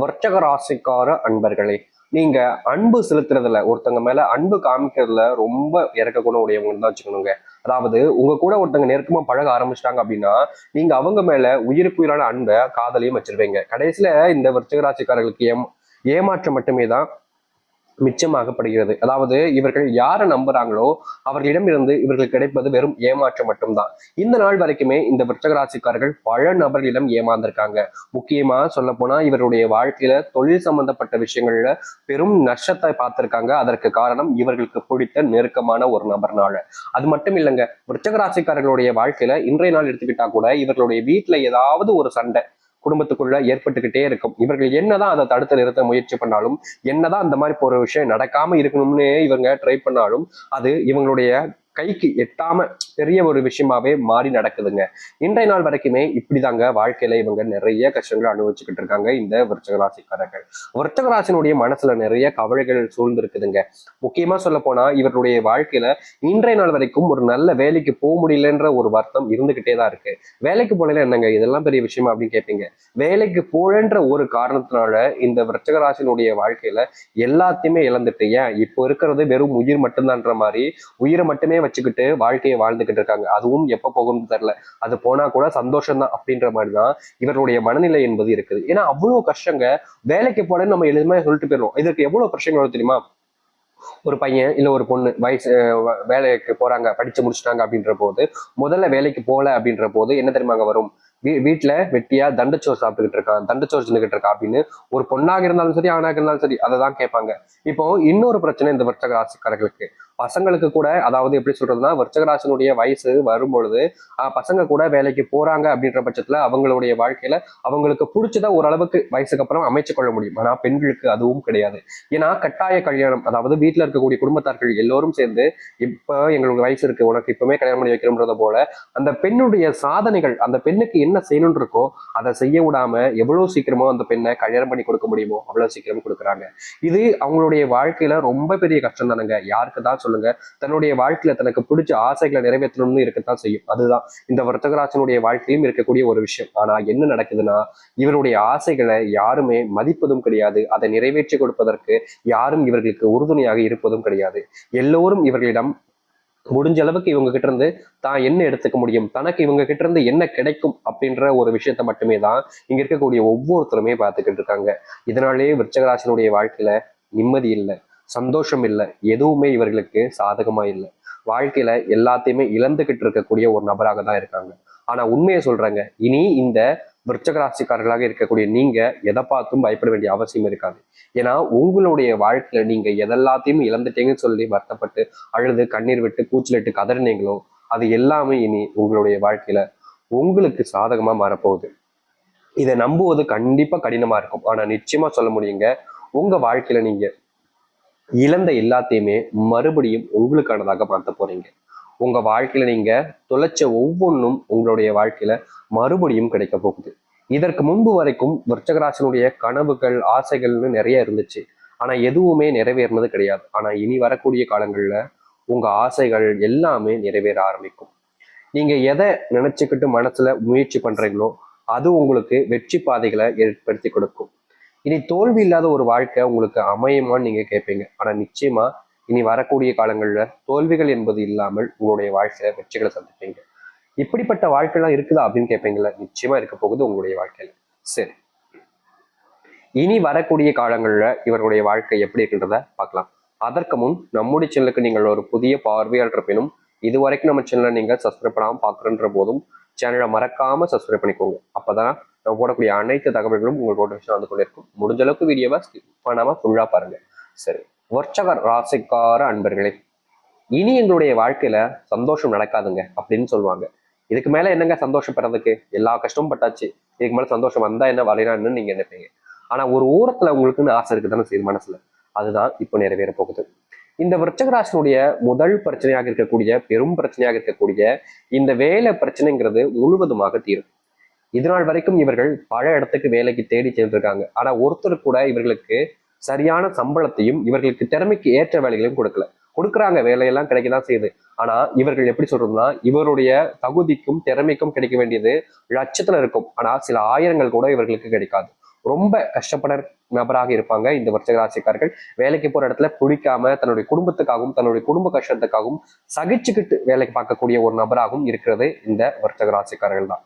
வர்ச்சக ராசிக்கார அன்பர்களே நீங்க அன்பு செலுத்துறதுல ஒருத்தங்க மேல அன்பு காமிக்கிறதுல ரொம்ப இறக்க குணம் உடையவங்க தான் வச்சுக்கணுங்க. அதாவது உங்க கூட ஒருத்தங்க நெருக்கமா பழக ஆரம்பிச்சிட்டாங்க அப்படின்னா நீங்க அவங்க மேல உயிருக்குயிரான அன்பை காதலையும் வச்சிருவீங்க. கடைசியில இந்த விருச்சிக ராசிக்காரர்களுக்கு ஏம் ஏமாற்றம் மட்டுமே தான் மிச்சமாகப்படுகிறது. அதாவது இவர்கள் யாரை நம்புறாங்களோ அவர்களிடமிருந்து இவர்களுக்கு கிடைப்பது வெறும் ஏமாற்றம் மட்டும்தான். இந்த நாள் வரைக்குமே இந்த விருச்சகராசிக்காரர்கள் பல நபர்களிடம் ஏமாந்திருக்காங்க. முக்கியமா சொல்ல போனா இவருடைய வாழ்க்கையில தொழில் சம்பந்தப்பட்ட விஷயங்கள்ல பெரும் நஷ்டத்தை பார்த்திருக்காங்க. அதற்கு காரணம் இவர்களுக்கு பிடித்த நெருக்கமான ஒரு நபர்னால. அது மட்டும் இல்லைங்க விருச்சகராசிக்காரர்களுடைய வாழ்க்கையில இன்றைய நாள் எடுத்துக்கிட்டா கூட இவர்களுடைய வீட்டுல ஏதாவது ஒரு சண்டை குடும்பத்துக்குள்ள ஏற்பட்டுக்கிட்டே இருக்கும். இவர்கள் என்னதான் அதை தடுத்து நிறுத்த முயற்சி பண்ணாலும் என்னதான் அந்த மாதிரி ஒரு விஷயம் நடக்காம இருக்கணும்னு இவங்க ட்ரை பண்ணாலும் அது இவங்களுடைய கைக்கு எட்டாம பெரிய ஒரு விஷயமாவே மாறி நடக்குதுங்க. இன்றைய நாள் வரைக்குமே இப்படிதாங்க வாழ்க்கையில இவங்க நிறைய கஷ்டங்களை அனுபவிச்சுக்கிட்டு இருக்காங்க இந்த விருச்சகராசிக்காரர்கள். விருச்சகராசினுடைய மனசுல நிறைய கவலைகள் சூழ்ந்து இருக்குதுங்க முக்கியமா சொல்ல போனா இவருடைய வாழ்க்கையில இன்றைய நாள் வரைக்கும் ஒரு நல்ல வேலைக்கு போக முடியலன்ற ஒரு வருத்தம் இருந்துகிட்டே தான் இருக்கு. வேலைக்கு போனல என்னங்க இதெல்லாம் பெரிய விஷயமா அப்படின்னு கேட்பீங்க வேலைக்கு போலன்ற ஒரு காரணத்தினால இந்த விருச்சகராசினுடைய வாழ்க்கையில எல்லாத்தையுமே இழந்துட்டு ஏன் இப்போ இருக்கிறது வெறும் உயிர் மட்டும்தான்ற மாதிரி உயிரை மட்டுமே வச்சுக்கிட்டு வாழ்க்கையை வாழ்ந்துகிட்டு இருக்காங்க. அதுவும் எப்போ போகும்னு தெரியல. அது போனா கூட சந்தோஷம் தான் அப்படின்ற மாதிரி தான் இவருடைய மனநிலை என்பது இருக்குது. ஏன்னா அவ்வளவு கஷ்டங்க. வேலைக்கு போனேன்னு நம்ம எளிமையாக சொல்லிட்டு போயிடுவோம் இதற்கு எவ்வளவு பிரச்சனை வரும் தெரியுமா? ஒரு பையன் இல்ல ஒரு பொண்ணு வயசு வேலைக்கு போறாங்க படிச்சு முடிச்சிட்டாங்க அப்படின்ற போது முதல்ல வேலைக்கு போகல அப்படின்ற போது என்ன தெரியுமாங்க வரும்? வீ வீட்டுல வெட்டியா தண்டச்சோறு சாப்பிட்டுக்கிட்டு இருக்கான் தண்டச்சோறு தின்னுக்கிட்டு இருக்கா அப்படின்னு ஒரு பொண்ணாக இருந்தாலும் சரி ஆணாக இருந்தாலும் சரி அதை தான் கேட்பாங்க. இப்போ இன்னொரு பிரச்சனை இந்த விருச்சக ராசிக்காரர்களுக்கு பசங்களுக்கு கூட அதாவது எப்படி சொல்றதுன்னா விருச்சகராசனுடைய வயசு வரும்பொழுது பசங்க கூட வேலைக்கு போறாங்க அப்படின்ற பட்சத்துல அவங்களுடைய வாழ்க்கையில அவங்களுக்கு பிடிச்சதா ஓரளவுக்கு வயசுக்கு அப்புறம் அமைச்சு கொள்ள முடியும். ஆனா பெண்களுக்கு அதுவும் கிடையாது. ஏன்னா கட்டாய கல்யாணம் அதாவது வீட்டுல இருக்கக்கூடிய குடும்பத்தார்கள் எல்லோரும் சேர்ந்து இப்ப எங்களுக்கு வயசு இருக்கு உனக்கு இப்பவுமே கல்யாணம் பண்ணி வைக்கிறோம்ன்றத போல அந்த பெண்ணுடைய சாதனைகள் அந்த பெண்ணுக்கு என்ன செய்யணும்னு இருக்கோ அதை செய்ய விடாம எவ்வளவு சீக்கிரமோ அந்த பெண்ணை கல்யாணம் பண்ணி கொடுக்க முடியுமோ அவ்வளவு சீக்கிரம் கொடுக்குறாங்க. இது அவங்களுடைய வாழ்க்கையில ரொம்ப பெரிய கஷ்டம் தானுங்க யாருக்கு தான் சொல்லுங்க. தன்னுடைய வாழ்க்கையில தனக்கு பிடிச்ச ஆசைகளை நிறைவேற்றணும்னு இருக்கத்தான் செய்யும். அதுதான். இந்த வர்த்தகராசனுடைய வாழ்க்கையிலும் இருக்கக்கூடிய ஒரு விஷயம். ஆனா என்ன நடக்குதுன்னா இவருடைய ஆசைகளை யாருமே மதிப்பதும் கிடையாது. அதை நிறைவேற்றி கொடுப்பதற்கு யாரும் இவர்களுக்கு உறுதுணையாக இருப்பதும் கிடையாது. எல்லோரும் இவர்களிடம் முடிஞ்ச அளவுக்கு இவங்க கிட்ட இருந்து தான் என்ன எடுத்துக்க முடியும்? தனக்கு இவங்க கிட்ட இருந்து என்ன கிடைக்கும்? அப்படின்ற ஒரு விஷயத்த மட்டுமே தான் இங்க இருக்கக்கூடிய ஒவ்வொருத்தருமே பார்த்துக்கிட்டு இருக்காங்க. இதனாலேயே விருச்சகராசனுடைய வாழ்க்கையில நிம்மதி இல்லை. சந்தோஷம் இல்லை எதுவுமே இவர்களுக்கு சாதகமா இல்லை. வாழ்க்கையில எல்லாத்தையுமே இழந்துகிட்டு இருக்கக்கூடிய ஒரு நபராக தான் இருக்காங்க. ஆனா உண்மையை சொல்றாங்க. இனி இந்த விருச்சகராசிக்காரர்களாக இருக்கக்கூடிய நீங்க எதை பார்த்தும் பயப்பட வேண்டிய அவசியம் இருக்காது. ஏன்னா உங்களுடைய வாழ்க்கையில நீங்க எதெல்லாத்தையும் இழந்துட்டீங்கன்னு சொல்லி வருத்தப்பட்டு அழுது கண்ணீர் விட்டு கூச்சலிட்டு கதறினீங்களோ அது எல்லாமே இனி உங்களுடைய வாழ்க்கையில உங்களுக்கு சாதகமா மாறப்போகுது. இதை நம்புவது கண்டிப்பா கடினமா இருக்கும். ஆனா நிச்சயமா சொல்ல முடியுங்க. உங்க வாழ்க்கையில நீங்க இழந்த எல்லாத்தையுமே மறுபடியும் உங்களுக்கானதாக மாற்ற போறீங்க. உங்க வாழ்க்கையில நீங்க தொலைச்ச ஒவ்வொன்றும் உங்களுடைய வாழ்க்கையில மறுபடியும் கிடைக்க போகுது. இதற்கு முன்பு வரைக்கும் விருச்சகராசனுடைய கனவுகள் ஆசைகள்னு நிறைய இருந்துச்சு. ஆனா எதுவுமே நிறைவேறினது கிடையாது. ஆனா இனி வரக்கூடிய காலங்கள்ல உங்க ஆசைகள் எல்லாமே நிறைவேற ஆரம்பிக்கும். நீங்க எதை நினைச்சுக்கிட்டு மனசுல முயற்சி பண்றீங்களோ அது உங்களுக்கு வெற்றி பாதைகளை ஏற்படுத்தி கொடுக்கும். இனி தோல்வி இல்லாத ஒரு வாழ்க்கை உங்களுக்கு அமையுமான்னு நீங்க கேட்பீங்க ஆனா நிச்சயமா இனி வரக்கூடிய காலங்கள்ல தோல்விகள் என்பது இல்லாமல் உங்களுடைய வாழ்க்கையில வெற்றிகளை சந்திப்பீங்க. இப்படிப்பட்ட வாழ்க்கைலாம் இருக்குதா அப்படின்னு கேட்பீங்களா நிச்சயமா இருக்க போகுது உங்களுடைய வாழ்க்கையில. சரி. இனி வரக்கூடிய காலங்கள்ல இவருடைய வாழ்க்கை எப்படி இருக்குன்றத பார்க்கலாம். அதற்கு முன் நம்முடைய சேனலுக்கு நீங்கள் ஒரு புதிய பார்வையாளர் இருப்பினும் இது வரைக்கும் நம்ம சேனலை நீங்க சப்ஸ்கிரைப் பண்ணாமல் பார்க்குறன்ற போதும் சேனலை மறக்காம சப்ஸ்கிரைப் பண்ணிக்கோங்க. அப்பதான் நம்ம போடக்கூடிய அனைத்து தகவல்களும் உங்களுக்கு நோட்டிஃபிகேஷன் வந்து கொண்டிருக்கும். முடிஞ்ச அளவுக்கு வீடியோவை ஸ்கிப் பண்ணாம ஃபுல்லா பாருங்க. சரி வர்ச்சகர் ராசிக்கார அன்பர்களே இனி எங்களுடைய வாழ்க்கையில சந்தோஷம் நடக்காதுங்க அப்படின்னு சொல்லுவாங்க. இதுக்கு மேல என்னங்க சந்தோஷம் பெறதுக்கு? எல்லா கஷ்டமும் பட்டாச்சு. இதுக்கு மேல சந்தோஷம் வந்தா என்ன வரையறான்னு நீங்க நினைப்பீங்க. ஆனா ஒரு ஓரத்துல உங்களுக்குன்னு ஆசை இருக்குதானே செய்யுது மனசுல? அதுதான் இப்போ நிறைவேற போகுது. இந்த விருச்சகராசனுடைய முதல் பிரச்சனையாக இருக்கக்கூடிய பெரும் பிரச்சனையாக இருக்கக்கூடிய இந்த வேலை பிரச்சனைங்கிறது முழுவதுமாக தீரும். இதனால் வரைக்கும் இவர்கள் பல இடத்துக்கு வேலைக்கு தேடி சென்றிருக்காங்க. ஆனா ஒருத்தர் கூட இவர்களுக்கு சரியான சம்பளத்தையும் இவர்களுக்கு திறமைக்கு ஏற்ற வேலைகளையும் கொடுக்கல. கொடுக்குறாங்க வேலையெல்லாம் கிடைக்கதான் செய்யுது. ஆனா இவர்கள் எப்படி சொல்றதுன்னா இவருடைய தகுதிக்கும் திறமைக்கும் கிடைக்க வேண்டியது லட்சத்துல இருக்கும். ஆனா சில ஆயிரங்கள் கூட இவர்களுக்கு கிடைக்காது. ரொம்ப கஷ்டப்பட நபராக இருப்பாங்க இந்த விருச்சக ராசிக்காரர்கள் வேலைக்கு போற இடத்துல பிடிக்காம தன்னுடைய குடும்பத்துக்காகவும் தன்னுடைய குடும்ப கஷ்டத்துக்காகவும் சகிச்சுக்கிட்டு வேலைக்கு பார்க்கக்கூடிய ஒரு நபராகவும் இருக்கிறது இந்த விருச்சக ராசிக்காரர்கள் தான்.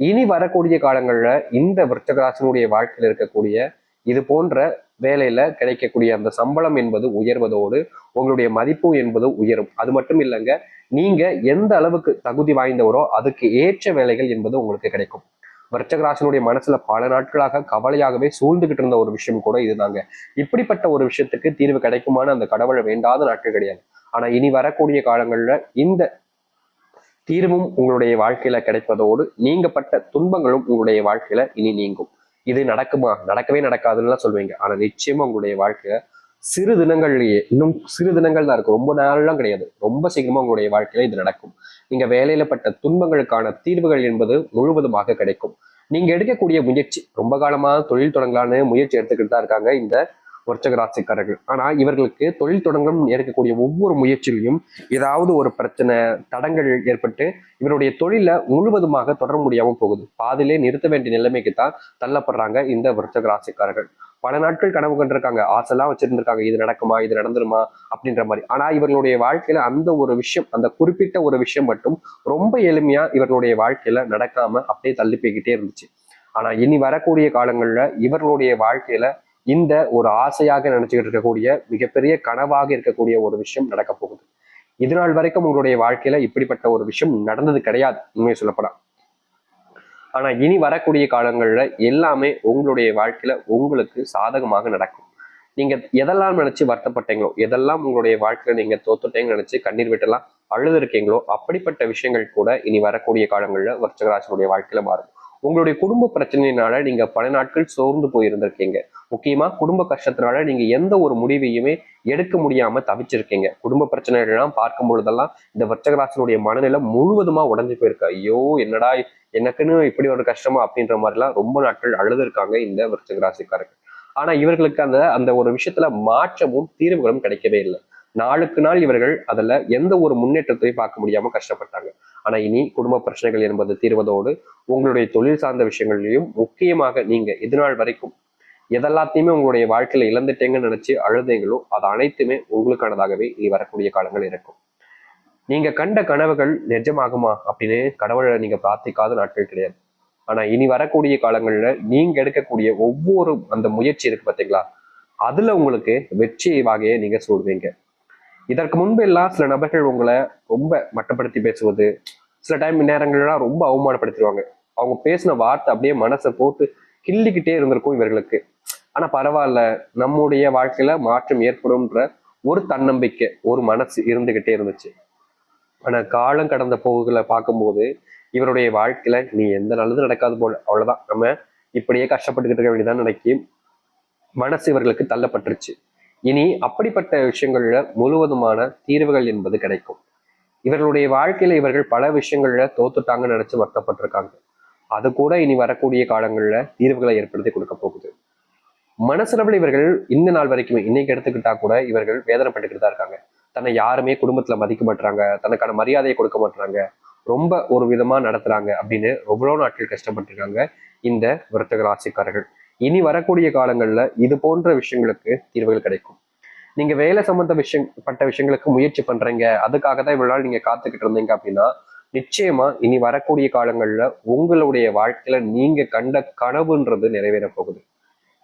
இனி வரக்கூடிய காலங்களில் இந்த விருச்சகராசனுடைய வாழ்க்கையில் இருக்கக்கூடிய இது போன்ற வேலையில கிடைக்கக்கூடிய அந்த சம்பளம் என்பது உயர்வதோடு உங்களுடைய மதிப்பு என்பது உயரும். அது மட்டும் இல்லைங்க நீங்க எந்த அளவுக்கு தகுதி வாய்ந்தவரோ அதுக்கு ஏற்ற வேலைகள் என்பது உங்களுக்கு கிடைக்கும். விருச்சகராசனுடைய மனசுல பல நாட்களாக கவலையாகவே சூழ்ந்துகிட்டு இருந்த ஒரு விஷயம் கூட இதுதாங்க. இப்படிப்பட்ட ஒரு விஷயத்துக்கு தீர்வு கிடைக்குமான அந்த கடவுளை வேண்டாத நாட்கள் கிடையாது. ஆனா இனி வரக்கூடிய காலங்கள்ல இந்த தீர்வும் உங்களுடைய வாழ்க்கையில கிடைப்பதோடு நீங்கப்பட்ட துன்பங்களும் உங்களுடைய வாழ்க்கையில இனி நீங்கும். இது நடக்குமா? நடக்கவே நடக்காதுன்னு சொல்லுவீங்க. ஆனா நிச்சயமா உங்களுடைய வாழ்க்கையில சிறு தினங்கள்லயே இன்னும் சிறு தினங்கள் தான் இருக்கும் ரொம்ப நாள்லாம் கிடையாது. ரொம்ப சீக்கிரமா உங்களுடைய வாழ்க்கையில இது நடக்கும். நீங்க வேலையில பட்ட துன்பங்களுக்கான தீர்வுகள் என்பது முழுவதுமாக கிடைக்கும். நீங்க எடுக்கக்கூடிய முயற்சி ரொம்ப காலமா தொழில் தொடங்கலான்னு முயற்சி எடுத்துக்கிட்டு தான் இருக்காங்க. இந்த வர்ச்சக ராசிக்காரர்கள். ஆனா இவர்களுக்கு தொழில் தொடங்கணும் இருக்கக்கூடிய ஒவ்வொரு முயற்சியிலையும் ஏதாவது ஒரு பிரச்சனை தடங்கள் ஏற்பட்டு இவருடைய தொழில முழுவதுமாக தொடர முடியாமல் போகுது. பாதிலே நிறுத்த வேண்டிய நிலைமைக்கு தான் தள்ளப்படுறாங்க இந்த விருச்சக ராசிக்காரர்கள். பல நாட்கள் கனவு கண்டிருக்காங்க. ஆசைலாம் வச்சிருந்திருக்காங்க. இது நடக்குமா? இது நடந்துருமா? அப்படின்ற மாதிரி. ஆனா இவர்களுடைய வாழ்க்கையில அந்த ஒரு விஷயம் அந்த குறிப்பிட்ட ஒரு விஷயம் மட்டும் ரொம்ப எளிமையா இவர்களுடைய வாழ்க்கையில நடக்காம அப்படியே தள்ளி போய்கிட்டே இருந்துச்சு. ஆனா இனி வரக்கூடிய காலங்கள்ல இவர்களுடைய வாழ்க்கையில இந்த ஒரு ஆசையாக நினைச்சுக்கிட்டு இருக்கக்கூடிய மிகப்பெரிய கனவாக இருக்கக்கூடிய ஒரு விஷயம் நடக்க போகுது. இது நாள் வரைக்கும் உங்களுடைய வாழ்க்கையில இப்படிப்பட்ட ஒரு விஷயம் நடந்தது கிடையாது உண்மையை சொல்லப்போனா. ஆனா இனி வரக்கூடிய காலங்கள்ல எல்லாமே உங்களுடைய வாழ்க்கையில உங்களுக்கு சாதகமாக நடக்கும். நீங்க எதெல்லாம் நினைச்சு வருத்தப்பட்டீங்களோ எதெல்லாம் உங்களுடைய வாழ்க்கையில நீங்க தோத்துட்டேங்கன்னு நினைச்சு கண்ணீர் விட்டெல்லாம் அழுது இருக்கீங்களோ அப்படிப்பட்ட விஷயங்கள் கூட இனி வரக்கூடிய காலங்கள்ல வருஷகராசனுடைய வாழ்க்கையில மாறும். உங்களுடைய குடும்ப பிரச்சனையினால நீங்க பல நாட்கள் சோர்ந்து போயிருந்திருக்கீங்க. முக்கியமா குடும்ப கஷ்டத்தினால நீங்க எந்த ஒரு முடிவையுமே எடுக்க முடியாம தவிச்சிருக்கீங்க. குடும்ப பிரச்சனைகள்லாம் பார்க்கும் பொழுதெல்லாம் இந்த வர்ச்சகராசனுடைய மனநிலை முழுவதுமா உடஞ்சு போயிருக்கு. ஐயோ என்னடா எனக்குன்னு இப்படி ஒரு கஷ்டமா அப்படின்ற மாதிரிலாம் ரொம்ப நாட்கள் அழுதுருக்காங்க இந்த விருச்சகராசிக்காரர்கள். ஆனா இவர்களுக்கு அந்த அந்த ஒரு விஷயத்துல மாற்றமும் தீர்வுகளும் கிடைக்கவே இல்லை. நாளுக்கு நாள் இவர்கள் அதில் எந்த ஒரு முன்னேற்றத்தையும் பார்க்க முடியாமல் கஷ்டப்பட்டாங்க. ஆனால் இனி குடும்ப பிரச்சனைகள் என்பது தீர்வதோடு உங்களுடைய தொழில் சார்ந்த விஷயங்கள்லையும் முக்கியமாக நீங்க இது வரைக்கும் எதெல்லாத்தையுமே உங்களுடைய வாழ்க்கையில இழந்துட்டேங்கன்னு நினச்சி அழுதீங்களோ அது அனைத்துமே உங்களுக்கானதாகவே இனி வரக்கூடிய காலங்கள் இருக்கும். நீங்க கண்ட கனவுகள் நிஜமாகுமா அப்படின்னு கடவுளை நீங்க பிரார்த்திக்காத நாட்கள் கிடையாது. ஆனா இனி வரக்கூடிய காலங்கள்ல நீங்க எடுக்கக்கூடிய ஒவ்வொரு அந்த முயற்சி இருக்கு பாத்தீங்களா? அதுல உங்களுக்கு வெற்றி வகையை நீங்க சூடுவீங்க. இதற்கு முன்பு எல்லாம் சில நபர்கள் உங்களை ரொம்ப மட்டப்படுத்தி பேசுவது சில டைம் நேரங்கள்லாம் ரொம்ப அவமானப்படுத்திடுவாங்க. அவங்க பேசின வார்த்தை அப்படியே மனசை போட்டு கிள்ளிக்கிட்டே இருந்திருக்கும் இவர்களுக்கு. ஆனா பரவாயில்ல நம்முடைய வாழ்க்கையில மாற்றம் ஏற்படும்ன்ற ஒரு தன்னம்பிக்கை ஒரு மனசு இருந்துகிட்டே இருந்துச்சு. ஆனா காலம் கடந்த போகுகளை பார்க்கும்போது இவருடைய வாழ்க்கையில நீ எந்த நல்லதும் நடக்காது போல. அவ்வளவுதான். நம்ம இப்படியே கஷ்டப்பட்டுக்கிட்டு இருக்க வேண்டியதான் நினைக்கி மனசு இவர்களுக்கு தள்ளப்பட்டுருச்சு. இனி அப்படிப்பட்ட விஷயங்கள்ல முழுவதுமான தீர்வுகள் என்பது கிடைக்கும். இவர்களுடைய வாழ்க்கையில இவர்கள் பல விஷயங்கள்ல தோத்துட்டாங்கன்னு நினைச்சு வருத்தப்பட்டிருக்காங்க. அது கூட இனி வரக்கூடிய காலங்கள்ல தீர்வுகளை ஏற்படுத்தி கொடுக்க போகுது. மனசளவில் இவர்கள் இந்த நாள் வரைக்குமே இன்னைக்கு எடுத்துக்கிட்டா கூட இவர்கள் வேதனைப்பட்டுக்கிட்டு தான் இருக்காங்க. தன்னை யாருமே குடும்பத்துல மதிக்க மாட்டாங்க தனக்கான மரியாதையை கொடுக்க மாட்டாங்க ரொம்ப ஒரு விதமா நடத்துறாங்க அப்படின்னு எவ்வளவு நாட்கள் கஷ்டப்பட்டிருக்காங்க இந்த விருத்தக ராசிக்காரர்கள். இனி வரக்கூடிய காலங்கள்ல இது போன்ற விஷயங்களுக்கு தீர்வுகள் கிடைக்கும். நீங்க வேலை சம்பந்த விஷயம் பட்ட விஷயங்களுக்கு முயற்சி பண்றீங்க அதுக்காக தான் இவ்வளவு நாள் நீங்க காத்துக்கிட்டு இருந்தீங்க அப்படின்னா நிச்சயமா இனி வரக்கூடிய காலங்கள்ல உங்களுடைய வாழ்க்கையில நீங்க கண்ட கனவுன்றது நிறைவேற போகுது.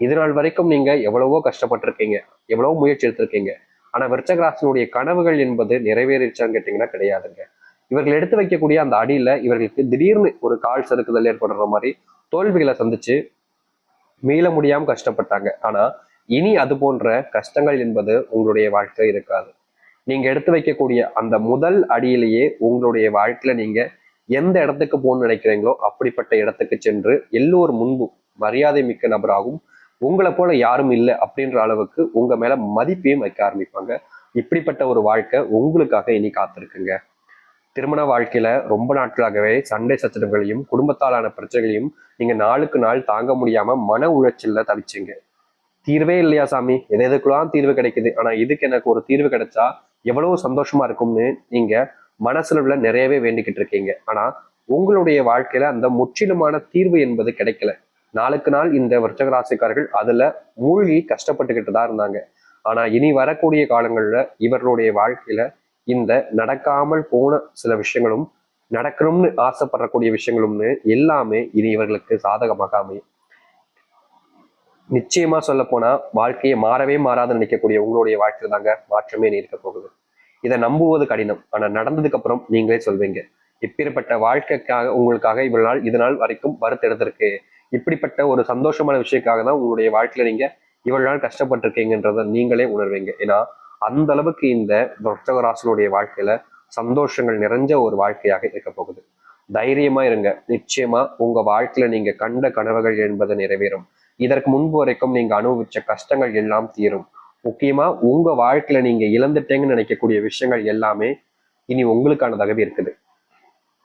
இது நாள் வரைக்கும் நீங்க எவ்வளவோ கஷ்டப்பட்டிருக்கீங்க எவ்வளவோ முயற்சி எடுத்திருக்கீங்க. ஆனா விருச்சகராசனுடைய கனவுகள் என்பது நிறைவேறிச்சான்னு கேட்டீங்கன்னா கிடையாதுங்க. இவர்கள் எடுத்து வைக்கக்கூடிய அந்த அடியில இவர்களுக்கு திடீர்னு ஒரு கால் சறுக்குதல் ஏற்படுற மாதிரி தோல்விகளை சந்திச்சு மீள முடியாம கஷ்டப்பட்டாங்க. ஆனா இனி அது போன்ற கஷ்டங்கள் என்பது உங்களுடைய வாழ்க்கை இருக்காது. நீங்க எடுத்து வைக்கக்கூடிய அந்த முதல் அடியிலேயே உங்களுடைய வாழ்க்கையில நீங்க எந்த இடத்துக்கு போகணும்னு நினைக்கிறீங்களோ அப்படிப்பட்ட இடத்துக்கு சென்று எல்லோர் முன்பும் மரியாதை மிக்க நபராகவும் உங்களை போல யாரும் இல்லை அப்படின்ற அளவுக்கு உங்க மேல மதிப்பையும் வைக்க ஆரம்பிப்பாங்க. இப்படிப்பட்ட ஒரு வாழ்க்கை உங்களுக்காக இனி காத்திருக்குங்க. திருமண வாழ்க்கையில ரொம்ப நாட்களாகவே சண்டை சச்சரவுகளையும் குடும்பத்தாலான பிரச்சனைகளையும் நீங்க நாளுக்கு நாள் தாங்க முடியாம மன உளைச்சல்ல தவிச்சிங்க. தீர்வே இல்லையா சாமி? எது எதுக்குலாம் தீர்வு கிடைக்குது? ஆனா இதுக்கு எனக்கு ஒரு தீர்வு கிடைச்சா எவ்வளவு சந்தோஷமா இருக்கும்னு நீங்க மனசுல நிறையவே வேண்டிக்கிட்டு இருக்கீங்க. ஆனா உங்களுடைய வாழ்க்கையில அந்த முற்றிலுமான தீர்வு என்பது கிடைக்கல. நாளுக்கு நாள் இந்த விருச்சக ராசிக்காரர்கள் அதுல மூழ்கி கஷ்டப்பட்டுக்கிட்டு தான் இருந்தாங்க. ஆனா இனி வரக்கூடிய காலங்கள்ல இவர்களுடைய வாழ்க்கையில இந்த நடக்காமல் போன சில விஷயங்களும் நடக்கணும்னு ஆசைப்படக்கூடிய விஷயங்களும்னு எல்லாமே இனி இவர்களுக்கு சாதகமாக அமையும். நிச்சயமா சொல்ல போனா வாழ்க்கையை மாறவே மாறாதுன்னு நினைக்கக்கூடிய உங்களுடைய வாழ்க்கையில் தாங்க மாற்றமே நீ இருக்க போகுது. இதை நம்புவது கடினம். ஆனா நடந்ததுக்கு அப்புறம் நீங்களே சொல்வீங்க. இப்பேற்பட்ட வாழ்க்கைக்காக உங்களுக்காக இவ்வளவு நாள் இது நாள் வரைக்கும் வருத்தெடுத்திருக்கு. இப்படிப்பட்ட ஒரு சந்தோஷமான விஷயக்காக தான் உங்களுடைய வாழ்க்கையில நீங்க இவ்வளவு நாள் கஷ்டப்பட்டிருக்கீங்கன்றத நீங்களே உணர்வீங்க. ஏன்னா அந்த அளவுக்கு இந்த ராசனுடைய வாழ்க்கையில சந்தோஷங்கள் நிறைஞ்ச ஒரு வாழ்க்கையாக இருக்க போகுது. தைரியமா இருங்க. நிச்சயமா உங்க வாழ்க்கையில நீங்க கண்ட கனவுகள் என்பது நிறைவேறும். இதற்கு முன்பு வரைக்கும் நீங்க அனுபவிச்ச கஷ்டங்கள் எல்லாம் தீரும். முக்கியமா உங்க வாழ்க்கையில நீங்க இழந்துட்டேங்கன்னு நினைக்கக்கூடிய விஷயங்கள் எல்லாமே இனி உங்களுக்கானதாகவே இருக்குது.